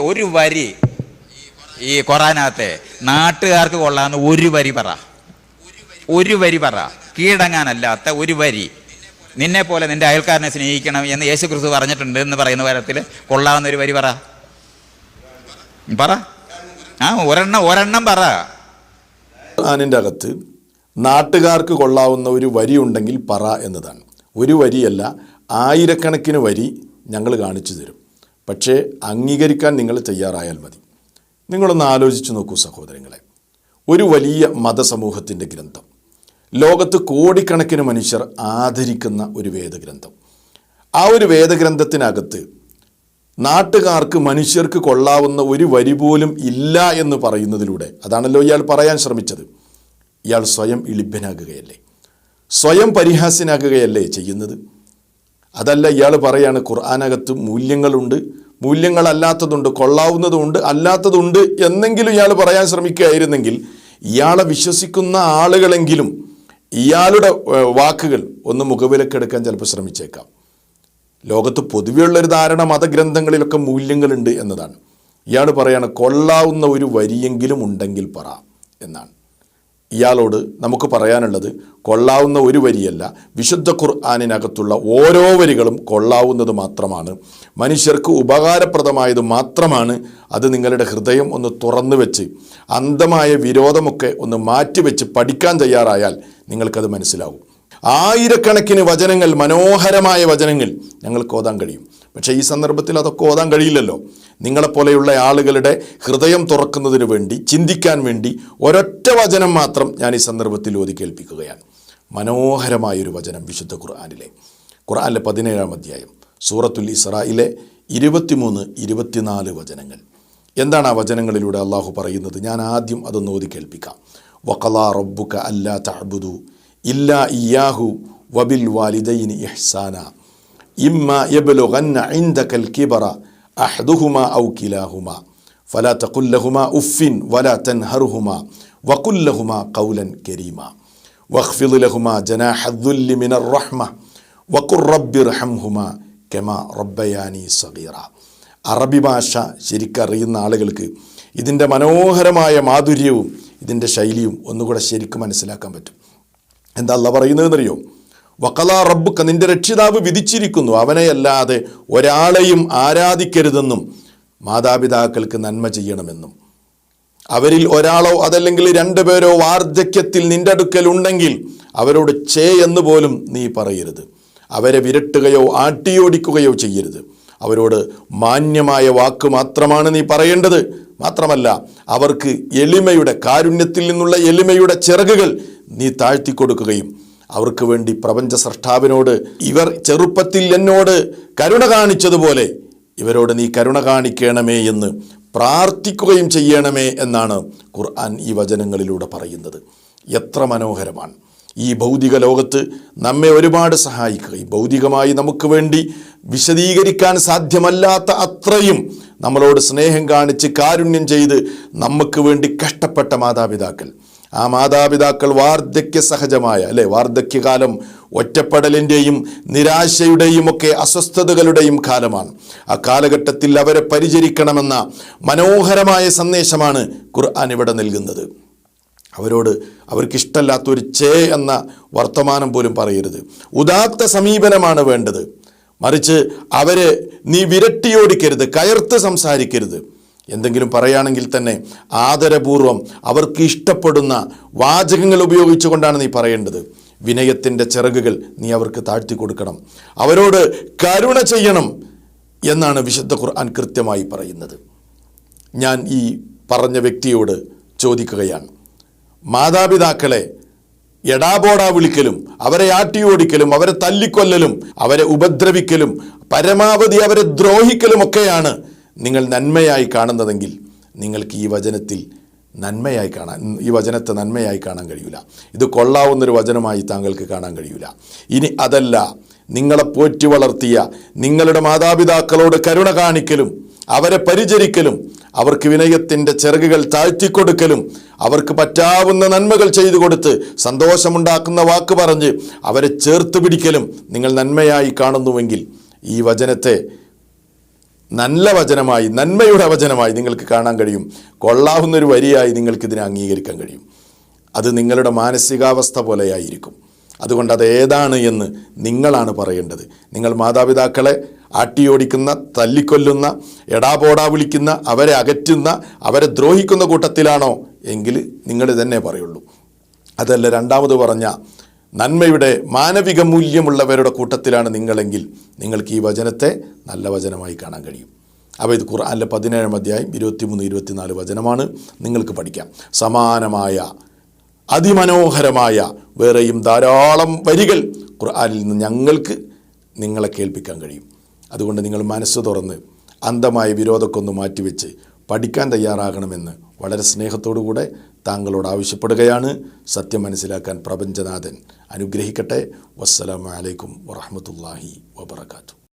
ഒരു വരി ഈ ഖുറാനകത്തെ നാട്ടുകാർക്ക് കൊള്ളാന്ന് ഒരു വരി പറ. ഒരു വരി പറ. കീഴടങ്ങാനല്ലാത്ത ഒരു വരി. നിന്നെ പോലെ നിന്റെ അയൽക്കാരനെ സ്നേഹിക്കണം എന്ന് യേശു ക്രിസ്തു പറഞ്ഞിട്ടുണ്ട് എന്ന് പറയുന്ന കാര്യത്തിൽ കൊള്ളാവുന്ന ഒരു വരി പറ. പറ. ആ ഒരെണ്ണം ഒരെണ്ണം പറ. ഖുർആാനിന്റെ അകത്ത് നാട്ടുകാർക്ക് കൊള്ളാവുന്ന ഒരു വരി ഉണ്ടെങ്കിൽ പറ എന്നതാണ്. ഒരു വരിയല്ല ആയിരക്കണക്കിന് വരി ഞങ്ങൾ കാണിച്ചു തരും. പക്ഷേ അംഗീകരിക്കാൻ നിങ്ങൾ തയ്യാറായാൽ മതി. നിങ്ങളൊന്ന് ആലോചിച്ച് നോക്കൂ സഹോദരങ്ങളെ. ഒരു വലിയ മതസമൂഹത്തിന്റെ ഗ്രന്ഥം. ലോകത്ത് കോടിക്കണക്കിന് മനുഷ്യർ ആദരിക്കുന്ന ഒരു വേദഗ്രന്ഥം. ആ ഒരു വേദഗ്രന്ഥത്തിനകത്ത് നാട്ടുകാർക്ക് മനുഷ്യർക്ക് കൊള്ളാവുന്ന ഒരു വരി പോലും ഇല്ല എന്ന് പറയുന്നതിലൂടെ അതാണല്ലോ ഇയാൾ പറയാൻ ശ്രമിച്ചത്. ഇയാൾ സ്വയം ഇളിഭ്യനാകുകയല്ലേ സ്വയം പരിഹാസ്യനാകുകയല്ലേ ചെയ്യുന്നത്? അതല്ല ഇയാൾ പറയാണ് ഖുർആാനകത്ത് മൂല്യങ്ങളുണ്ട്. മൂല്യങ്ങളല്ലാത്തതുണ്ട് കൊള്ളാവുന്നതുണ്ട് അല്ലാത്തതുണ്ട് എന്നെങ്കിലും ഇയാൾ പറയാൻ ശ്രമിക്കുകയായിരുന്നെങ്കിൽ ഇയാളെ വിശ്വസിക്കുന്ന ആളുകളെങ്കിലും ഇയാളുടെ വാക്കുകൾ ഒന്ന് മുഖവിലക്കെടുക്കാൻ ചിലപ്പോൾ ശ്രമിച്ചേക്കാം. ലോകത്ത് പൊതുവെയുള്ളൊരു ധാരണ മതഗ്രന്ഥങ്ങളിലൊക്കെ മൂല്യങ്ങളുണ്ട് എന്നതാണ്. ഇയാൾ പറയാണ് കൊള്ളാവുന്ന ഒരു വരിയെങ്കിലും ഉണ്ടെങ്കിൽ പറ എന്നാണ്. ഇയാളോട് നമുക്ക് പറയാനുള്ളത് കൊള്ളാവുന്ന ഒരു വരിയല്ല. വിശുദ്ധ ഖുർആാനിനകത്തുള്ള ഓരോ വരികളും കൊള്ളാവുന്നത് മാത്രമാണ്. മനുഷ്യർക്ക് ഉപകാരപ്രദമായത് മാത്രമാണ് അത് നിങ്ങളുടെ ഹൃദയം ഒന്ന് തുറന്നു വെച്ച് അന്ധമായ വിരോധമൊക്കെ ഒന്ന് മാറ്റിവെച്ച് പഠിക്കാൻ തയ്യാറായാൽ നിങ്ങൾക്കത് മനസ്സിലാവും. ആയിരക്കണക്കിന് വചനങ്ങൾ മനോഹരമായ വചനങ്ങൾ ഞങ്ങൾക്ക് ഓതാൻ കഴിയും. പക്ഷേ ഈ സന്ദർഭത്തിൽ അതൊക്കെ ഓതാൻ കഴിയില്ലല്ലോ. നിങ്ങളെപ്പോലെയുള്ള ആളുകളുടെ ഹൃദയം തുറക്കുന്നതിന് വേണ്ടി ചിന്തിക്കാൻ വേണ്ടി ഒരൊറ്റ വചനം മാത്രം ഞാൻ ഈ സന്ദർഭത്തിൽ ഓതി കേൾപ്പിക്കുകയാണ്. മനോഹരമായൊരു വചനം വിശുദ്ധ ഖുർആാനിലെ. ഖുർആാനിലെ പതിനേഴാം അധ്യായം സൂറത്തുൽ ഇസ്രായിലെ ഇരുപത്തിമൂന്ന് ഇരുപത്തിനാല് വചനങ്ങൾ. എന്താണ് ആ വചനങ്ങളിലൂടെ അള്ളാഹു പറയുന്നത്? ഞാൻ ആദ്യം അതൊന്ന് ഓതി കേൾപ്പിക്കാം. വഖലാ റബ്ബുക അല്ലാ തഅബുദു ഇല്ലാ ഇയാഹു വബിൽ വാലിദൈനി ഇഹ്സാന. ഇമ്മ യബ്ലുഗന്ന ഇൻദകൽ കിബറ അഹ്ദുഹുമ ഔ കിലാഹുമ. ولا تنهرهما وقل لهما قولا كريما واخفض لهما جناح الذل من റഹ്മ. വഖുർ റബ്ബി റഹംഹുമ കെമ റബ്ബയാനി സഗീറ. അറബി ഭാഷ ശരിക്കറിയുന്ന ആളുകൾക്ക് ഇതിന്റെ മനോഹരമായ മാധുര്യവും ഇതിന്റെ ശൈലിയും ഒന്നുകൂടെ ശരിക്കും മനസ്സിലാക്കാൻ പറ്റും. എന്താ അല്ല പറയുന്നതെന്നറിയോ? വക്കല റബ്ബുക്ക നിന്റെ രക്ഷിതാവ് വിധിച്ചിരിക്കുന്നു. അവനെയല്ലാതെ ഒരാളെയും ആരാധിക്കരുതെന്നും മാതാപിതാക്കൾക്ക് നന്മ ചെയ്യണമെന്നും. അവരിൽ ഒരാളോ അതല്ലെങ്കിൽ രണ്ടുപേരോ വാർദ്ധക്യത്തിൽ നിന്റെ അടുക്കൽ ഉണ്ടെങ്കിൽ അവരോട് ചേ എന്ന് പോലും നീ പറയരുത്. അവരെ വിരട്ടുകയോ ആട്ടിയോടിക്കുകയോ ചെയ്യരുത്. അവരോട് മാന്യമായ വാക്ക് മാത്രമാണ് നീ പറയേണ്ടത്. മാത്രമല്ല അവർക്ക് എളിമയുടെ കാരുണ്യത്തിൽ നിന്നുള്ള എളിമയുടെ ചിറകുകൾ നീ താഴ്ത്തിക്കൊടുക്കുകയും അവർക്ക് വേണ്ടി പ്രപഞ്ച സൃഷ്ടാവിനോട് ഇവർ ചെറുപ്പത്തിൽ എന്നോട് കരുണ കാണിച്ചതുപോലെ ഇവരോട് നീ കരുണ കാണിക്കണമേ എന്ന് പ്രാർത്ഥിക്കുകയും ചെയ്യണമേ എന്നാണ് ഖുർആൻ ഈ വചനങ്ങളിലൂടെ പറയുന്നത്. എത്ര മനോഹരമാണ്. ഈ ഭൗതിക ലോകത്ത് നമ്മെ ഒരുപാട് സഹായിക്കുകയും ഭൗതികമായി നമുക്ക് വേണ്ടി വിശദീകരിക്കാൻ സാധ്യമല്ലാത്ത അത്രയും നമ്മളോട് സ്നേഹം കാണിച്ച് കാരുണ്യം ചെയ്ത് നമുക്ക് വേണ്ടി കഷ്ടപ്പെട്ട മാതാപിതാക്കൾ. ആ മാതാപിതാക്കൾ വാർദ്ധക്യ സഹജമായ അല്ലെ? വാർദ്ധക്യകാലം ഒറ്റപ്പെടലിന്റെയും നിരാശയുടെയും ഒക്കെ അസ്വസ്ഥതകളുടെയും കാലമാണ്. ആ കാലഘട്ടത്തിൽ അവരെ പരിചരിക്കണമെന്ന മനോഹരമായ സന്ദേശമാണ് ഖുർആൻ ഇവിടെ നൽകുന്നത്. അവരോട് അവർക്കിഷ്ടമല്ലാത്ത ഒരു ചേ എന്ന വർത്തമാനം പോലും പറയരുത്. ഉദാത്ത സമീപനമാണ് വേണ്ടത്. മറിച്ച് അവരെ നീ വിരട്ടിയോടിക്കരുത് കയർത്ത് സംസാരിക്കരുത്. എന്തെങ്കിലും പറയുകയാണെങ്കിൽ തന്നെ ആദരപൂർവം അവർക്ക് ഇഷ്ടപ്പെടുന്ന വാചകങ്ങൾ ഉപയോഗിച്ചുകൊണ്ടാണ് നീ പറയേണ്ടത്. വിനയത്തിന്റെ ചിറകുകൾ നീ അവർക്ക് താഴ്ത്തി കൊടുക്കണം. അവരോട് കരുണ ചെയ്യണം എന്നാണ് വിശുദ്ധ ഖുർആൻ കൃത്യമായി പറയുന്നത്. ഞാൻ ഈ പറഞ്ഞ വ്യക്തിയോട് ചോദിക്കുകയാണ്. മാതാപിതാക്കളെ എടാബോടാ വിളിക്കലും അവരെ ആട്ടിയോടിക്കലും അവരെ തല്ലിക്കൊല്ലലും അവരെ ഉപദ്രവിക്കലും പരമാവധി അവരെ ദ്രോഹിക്കലും ഒക്കെയാണ് നിങ്ങൾ നന്മയായി കാണുന്നതെങ്കിൽ നിങ്ങൾക്ക് ഈ വചനത്തിൽ നന്മയായി കാണാൻ ഈ വചനത്തെ നന്മയായി കാണാൻ കഴിയില്ല ഇത് കൊള്ളാവുന്നൊരു വചനമായി താങ്കൾക്ക് കാണാൻ കഴിയില്ല ഇനി അതല്ല നിങ്ങളെ പോറ്റി വളർത്തിയ നിങ്ങളുടെ മാതാപിതാക്കളോട് കരുണ കാണിക്കലും അവരെ പരിചരിക്കലും അവർക്ക് വിനയത്തിന്റെ ചിറകുകൾ താഴ്ത്തിക്കൊടുക്കലും അവർക്ക് പറ്റാവുന്ന നന്മകൾ ചെയ്തു കൊടുത്ത് സന്തോഷമുണ്ടാക്കുന്ന വാക്ക് പറഞ്ഞ് അവരെ ചേർത്ത് പിടിക്കലും നിങ്ങൾ നന്മയായി കാണുന്നുവെങ്കിൽ ഈ വചനത്തെ നല്ല വചനമായി നന്മയുടെ വചനമായി നിങ്ങൾക്ക് കാണാൻ കഴിയും. കൊള്ളാവുന്നൊരു വരിയായി നിങ്ങൾക്കിതിനെ അംഗീകരിക്കാൻ കഴിയും. അത് നിങ്ങളുടെ മാനസികാവസ്ഥ പോലെയായിരിക്കും. അതുകൊണ്ട് അത് ഏതാണ് എന്ന് നിങ്ങളാണ് പറയേണ്ടത്. നിങ്ങൾ മാതാപിതാക്കളെ ആട്ടിയോടിക്കുന്ന തല്ലിക്കൊല്ലുന്ന എടാപോടാ വിളിക്കുന്ന അവരെ അകറ്റുന്ന അവരെ ദ്രോഹിക്കുന്ന കൂട്ടത്തിലാണോ? എങ്കിൽ നിങ്ങൾ തന്നെ പറയുള്ളൂ. അതല്ല രണ്ടാമത് പറഞ്ഞ നന്മയുടെ മാനവിക മൂല്യമുള്ളവരുടെ കൂട്ടത്തിലാണ് നിങ്ങളെങ്കിൽ നിങ്ങൾക്ക് ഈ വചനത്തെ നല്ല വചനമായി കാണാൻ കഴിയും. അപ്പോൾ ഇത് ഖുർആാനിലെ പതിനേഴാം അധ്യായം ഇരുപത്തിമൂന്ന് ഇരുപത്തിനാല് വചനമാണ് നിങ്ങൾക്ക് പഠിക്കാം. സമാനമായ അതിമനോഹരമായ വേറെയും ധാരാളം വരികൾ ഖുർആാനിൽ നിന്ന് ഞങ്ങൾക്ക് നിങ്ങളെ കേൾപ്പിക്കാൻ കഴിയും. അതുകൊണ്ട് നിങ്ങൾ മനസ്സ് തുറന്ന് അന്ധമായ വിരോധക്കൊന്ന് മാറ്റിവെച്ച് പഠിക്കാൻ തയ്യാറാകണമെന്ന് വളരെ സ്നേഹത്തോടുകൂടെ താങ്കളോട് ആവശ്യപ്പെടുകയാണ്. സത്യം മനസ്സിലാക്കാൻ പ്രപഞ്ചനാഥൻ അനുഗ്രഹിക്കട്ടെ. വസ്സലാമലൈക്കും വറഹമത്തല്ലാഹി വബർക്കാത്തു